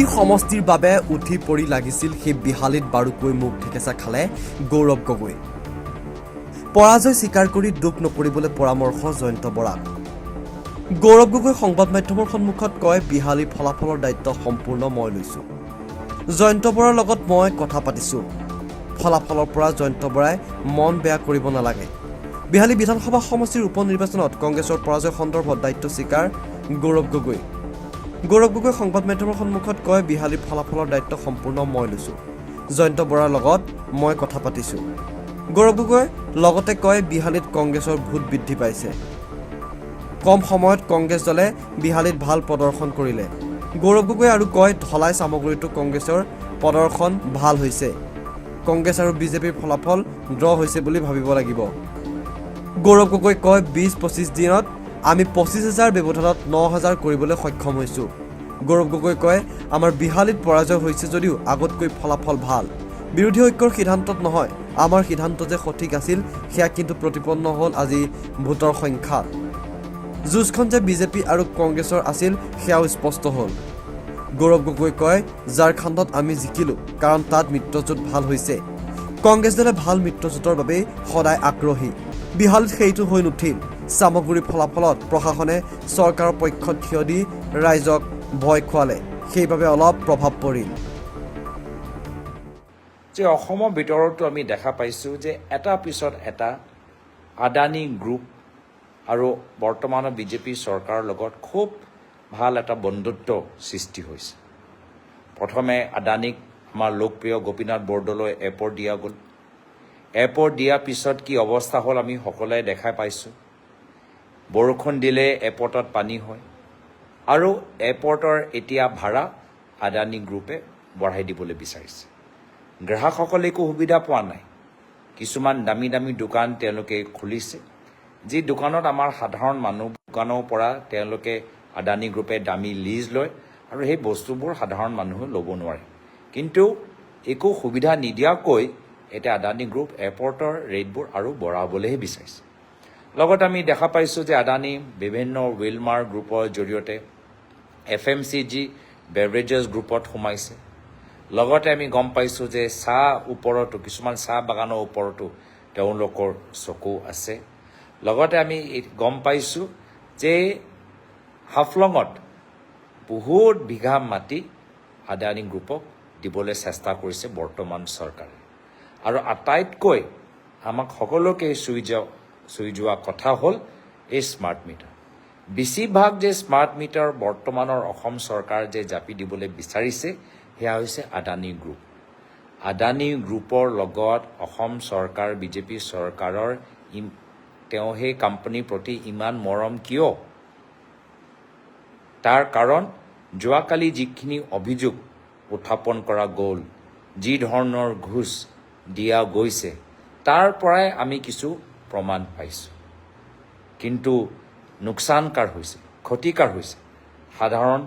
যি সমষ্টিৰ বাবে উঠি পৰি লাগিছিল সেই বিহালীত বাৰুকৈ মুখ ঠেকেচা খালে গৌৰৱ গগৈ। পৰাজয় স্বীকাৰ কৰি দুখ নকৰিবলৈ পৰামৰ্শ জয়ন্ত বৰাক। গৌৰৱ গগৈ সংবাদ মাধ্যমৰ সন্মুখত কয় বিহালীৰ ফলাফলৰ দায়িত্ব সম্পূৰ্ণ মই লৈছোঁ। জয়ন্ত বৰাৰ লগত মই কথা পাতিছোঁ। ফলাফলৰ পৰা জয়ন্ত বৰাই মন বেয়া কৰিব নালাগে। বিহালী বিধানসভা সমষ্টিৰ উপ নিৰ্বাচনত কংগ্ৰেছৰ পৰাজয় সন্দৰ্ভত দায়িত্ব স্বীকাৰ গৌৰৱ গগৈ। গৌৰৱ গগৈ সংবাদ মাধ্যমৰ সন্মুখত কয় বিহালীৰ ফলাফলৰ দায়িত্ব সম্পূৰ্ণ মই লৈছোঁ। জয়ন্ত বৰাৰ লগত মই কথা পাতিছোঁ। গৌৰৱ গগৈ লগতে কয় বিহালীত কংগ্ৰেছৰ ভোট বৃদ্ধি পাইছে। কম সময়ত কংগ্ৰেছ দলে বিহালীত ভাল প্ৰদৰ্শন কৰিলে। গৌৰৱ গগৈ আৰু কয় ধলাই চামগুৰিতো কংগ্ৰেছৰ প্ৰদৰ্শন ভাল হৈছে। কংগ্ৰেছ আৰু বিজেপিৰ ফলাফল ড্ৰ হৈছে বুলি ভাবিব লাগিব। গৌৰৱ গগৈ কয় বিছ পঁচিছ দিনত আমি পঁচিছ হাজাৰ ব্যৱধানত ন হাজাৰ কৰিবলৈ সক্ষম হৈছোঁ। গৌৰৱ গগৈ কয় আমাৰ বিহালীত পৰাজয় হৈছে যদিও আগতকৈ ফলাফল ভাল। বিৰোধী ঐক্যৰ সিদ্ধান্তত নহয় আমাৰ সিদ্ধান্ত যে সঠিক আছিল সেয়া কিন্তু প্ৰতিপন্ন হ'ল আজি ভোটৰ সংখ্যাত যুঁজখন যে বিজেপি আৰু কংগ্ৰেছৰ আছিল সেয়াও স্পষ্ট হ'ল। গৌৰৱ গগৈ কয় ঝাৰখণ্ডত আমি জিকিলোঁ কাৰণ তাত মিত্ৰজোঁট ভাল হৈছে। কংগ্ৰেছ দলে ভাল মিত্ৰজোঁটৰ বাবেই সদায় আগ্ৰহী। বিহালীত সেইটো হৈ নুঠিল। চামগুৰিৰ ফলাফলত প্ৰশাসনে চৰকাৰৰ পক্ষত থিয় দি ৰাইজক ভয় খুৱালে। সেইবাবে অলপ প্ৰভাৱ পৰিল। যে অসমৰ ভিতৰতো আমি দেখা পাইছোঁ যে এটা পিছত এটা আদানী গ্ৰুপ আৰু বৰ্তমানৰ বিজেপি চৰকাৰৰ লগত খুব ভাল এটা বন্ধুত্ব সৃষ্টি হৈছে। প্ৰথমে আদানীক আমাৰ লোকপ্ৰিয় গোপীনাথ বৰদলৈ এপৰ দিয়া গ'ল। এপৰ দিয়াৰ পিছত কি অৱস্থা হ'ল আমি সকলোৱে দেখা পাইছোঁ। বৰষুণ দিলে এপৰ্টত পানী হয়। আৰু এপৰ্টৰ এতিয়া ভাড়া আদানী গ্ৰুপে বঢ়াই দিবলৈ বিচাৰিছে। গ্ৰাহকসকলে একো সুবিধা পোৱা নাই। কিছুমান দামী দামী দোকান তেওঁলোকে খুলিছে যি দোকানত আমাৰ সাধাৰণ মানুহ দোকানৰ পৰা তেওঁলোকে আদানী গ্ৰুপে দামী লিজ লয় আৰু সেই বস্তুবোৰ সাধাৰণ মানুহে ল'ব নোৱাৰে। কিন্তু একো সুবিধা নিদিয়াকৈ এতিয়া আদানী গ্ৰুপ এয়াৰপৰ্টৰ ৰেটবোৰ আৰু বঢ়াবলৈহে বিচাৰিছে। লগত আমি দেখা পাইছোঁ যে আদানী বিভিন্ন ৱেলমাৰ গ্ৰুপৰ জৰিয়তে F M C G beverages গ্ৰুপত সোমাইছে। লগতে আমি গম পাইছোঁ যে চাহ ওপৰতো কিছুমান চাহ বাগানৰ ওপৰতো তেওঁলোকৰ চকু আছে। লগতে আমি গম পাইছোঁ যে হাফলঙত বহুত বিঘা মাটি আদানী গ্ৰুপক দিবলৈ চেষ্টা কৰিছে বৰ্তমান চৰকাৰে। আৰু আটাইতকৈ আমাক সকলোকে চুই যোৱা চুই যোৱা কথা হ'ল এই স্মাৰ্ট মিটাৰ বেছিভাগ যে স্মাৰ্ট মিটাৰ বৰ্তমানৰ অসম চৰকাৰ যে জাপি দিবলৈ বিচাৰিছে সেয়া হৈছে আদানী গ্ৰুপ আদানী গ্ৰুপৰ লগত অসম চৰকাৰ বিজেপি চৰকাৰৰ তেওঁ সেই কোম্পানীৰ প্ৰতি ইমান মৰম কিয়? তাৰ কাৰণ যোৱাকালি যিখিনি অভিযোগ উত্থাপন কৰা গ'ল যি ধৰণৰ ঘোচ দিয়া গৈছে তাৰ পৰাই আমি কিছু প্ৰমাণ পাইছোঁ। কিন্তু লোকচানকাৰ হৈছে ক্ষতিকাৰ হৈছে। সাধাৰণ